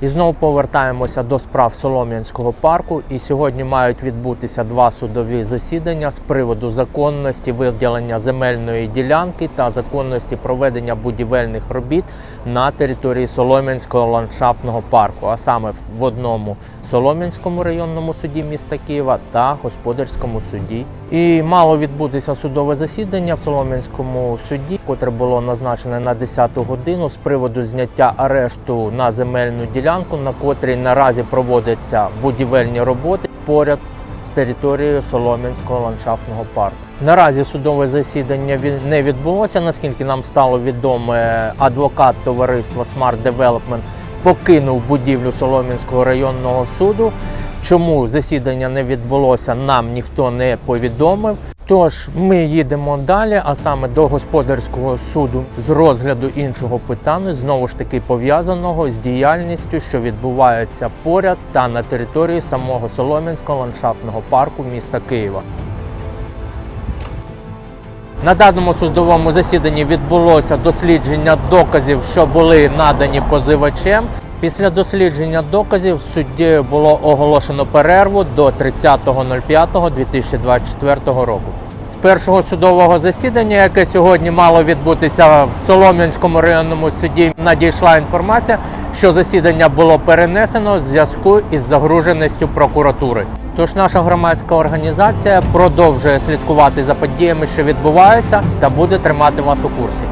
І знову повертаємося до справ Солом'янського парку. І сьогодні мають відбутися два судові засідання з приводу законності виділення земельної ділянки та законності проведення будівельних робіт на території Солом'янського ландшафтного парку, а саме в одному Солом'янському районному суді міста Києва та господарському суді. І мало відбутися судове засідання в Солом'янському суді, котре було назначене на 10 годину з приводу зняття арешту на земельну ділянку, на котрій наразі проводяться будівельні роботи поряд з територією Солом'янського ландшафтного парку. Наразі судове засідання не відбулося. Наскільки нам стало відоме, адвокат товариства Smart Development покинув будівлю Солом'янського районного суду. Чому засідання не відбулося, нам ніхто не повідомив. Тож ми їдемо далі, а саме до господарського суду з розгляду іншого питання, знову ж таки пов'язаного з діяльністю, що відбувається поряд та на території самого Солом'янського ландшафтного парку міста Києва. На даному судовому засіданні відбулося дослідження доказів, що були надані позивачем. Після дослідження доказів суддєю було оголошено перерву до 30.05.2024 року. З першого судового засідання, яке сьогодні мало відбутися в Солом'янському районному суді, надійшла інформація, що засідання було перенесено в зв'язку із загруженістю прокуратури. Тож наша громадська організація продовжує слідкувати за подіями, що відбуваються, та буде тримати вас у курсі.